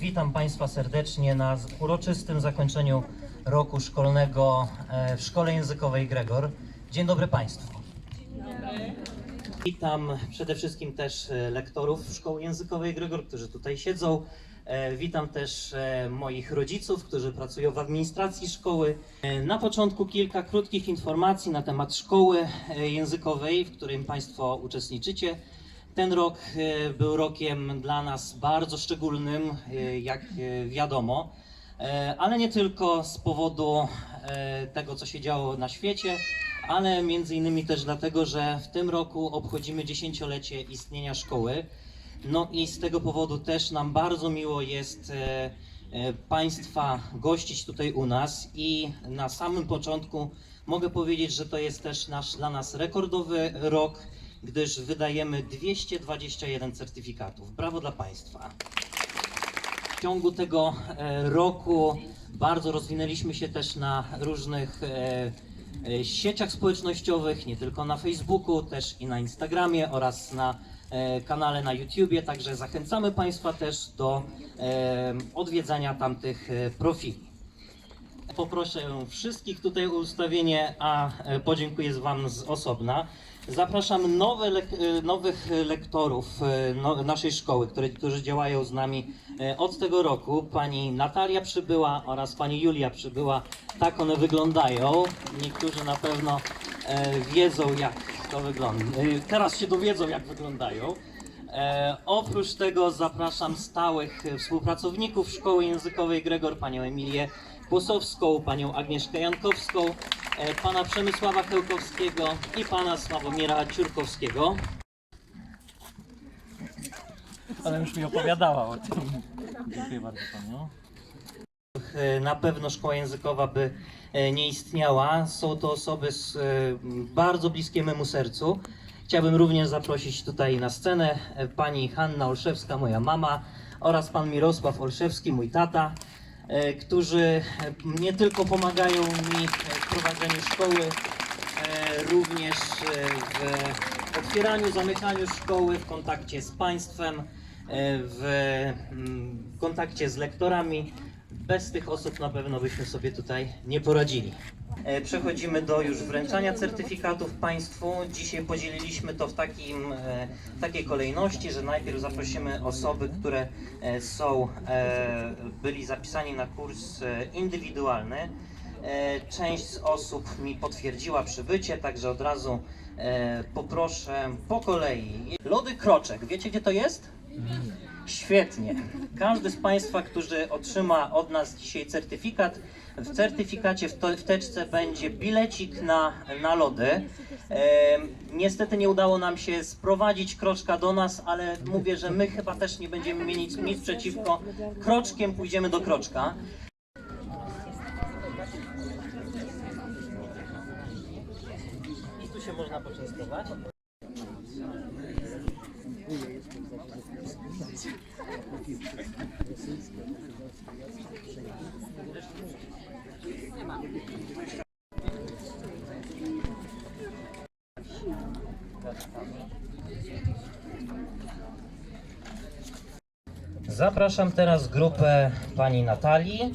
Witam Państwa serdecznie na uroczystym zakończeniu roku szkolnego e, w Szkole Językowej Gregor. Dzień dobry Państwu. Witam przede wszystkim też e, lektorów Szkoły Językowej Gregor, którzy tutaj siedzą. E, Witam też moich rodziców, którzy pracują w administracji szkoły. Na początku kilka krótkich informacji na temat szkoły językowej, w którym Państwo uczestniczycie. Ten rok e, był rokiem dla nas bardzo szczególnym, e, jak e, wiadomo, ale nie tylko z powodu tego, co się działo na świecie, ale między innymi też dlatego, że w tym roku obchodzimy dziesięciolecie istnienia szkoły. No i z tego powodu też nam bardzo miło jest Państwa gościć tutaj u nas i na samym początku mogę powiedzieć, że to jest też nasz dla nas rekordowy rok, gdyż wydajemy 221 certyfikatów. Brawo dla Państwa. W ciągu tego e, roku bardzo rozwinęliśmy się też na różnych e, e, sieciach społecznościowych, nie tylko na Facebooku, też i na Instagramie oraz na kanale na YouTubie, także zachęcamy Państwa też do odwiedzania tamtych profili. Poproszę wszystkich tutaj o ustawienie, a podziękuję Wam z osobna. Zapraszam nowe lek- e, nowych lektorów e, no, naszej szkoły, które, którzy działają z nami e, od tego roku. Pani Natalia przybyła oraz pani Julia przybyła. Tak one wyglądają. Niektórzy na pewno wiedzą, jak to wygląda. Teraz się dowiedzą, jak wyglądają. E, oprócz tego zapraszam stałych współpracowników Szkoły Językowej Gregor, panią Emilię Kłosowską, panią Agnieszkę Jankowską, pana Przemysława Chełkowskiego i pana Sławomira Ciurkowskiego. Ona już mi opowiadała o tym. Dziękuję bardzo panu. E, Na pewno szkoła językowa by e, nie istniała. Są to osoby z e, bardzo bliskie memu sercu. Chciałbym również zaprosić tutaj na scenę e, pani Hanna Olszewska, moja mama, oraz pan Mirosław Olszewski, mój tata, e, którzy e, nie tylko pomagają mi szkoły, e, również e, w otwieraniu, zamykaniu szkoły, w kontakcie z państwem, e, w mm, kontakcie z lektorami. Bez tych osób na pewno byśmy sobie tutaj nie poradzili. Przechodzimy do już wręczania certyfikatów Państwu. Dzisiaj podzieliliśmy to w takim, takiej kolejności, że najpierw zaprosimy osoby, które są, byli zapisani na kurs indywidualny. E, Część z osób mi potwierdziła przybycie, także od razu e, poproszę po kolei. Lody Kroczek, wiecie gdzie to jest? Świetnie. Każdy z Państwa, który otrzyma od nas dzisiaj certyfikat, w certyfikacie w, teczce będzie bilecik na, na lody. E, niestety nie udało nam się sprowadzić kroczka do nas, ale mówię, że my chyba też nie będziemy mieli nic przeciwko. Kroczkiem pójdziemy do kroczka. I tu się można poczęstować. Zapraszam teraz grupę pani Natalii.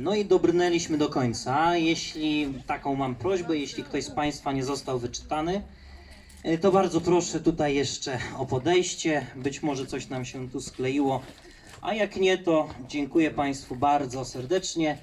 No i dobrnęliśmy do końca. Jeśli taką mam prośbę, jeśli ktoś z Państwa nie został wyczytany, e, to bardzo proszę tutaj jeszcze o podejście. Być może coś nam się tu skleiło. A jak nie, to dziękuję Państwu bardzo serdecznie.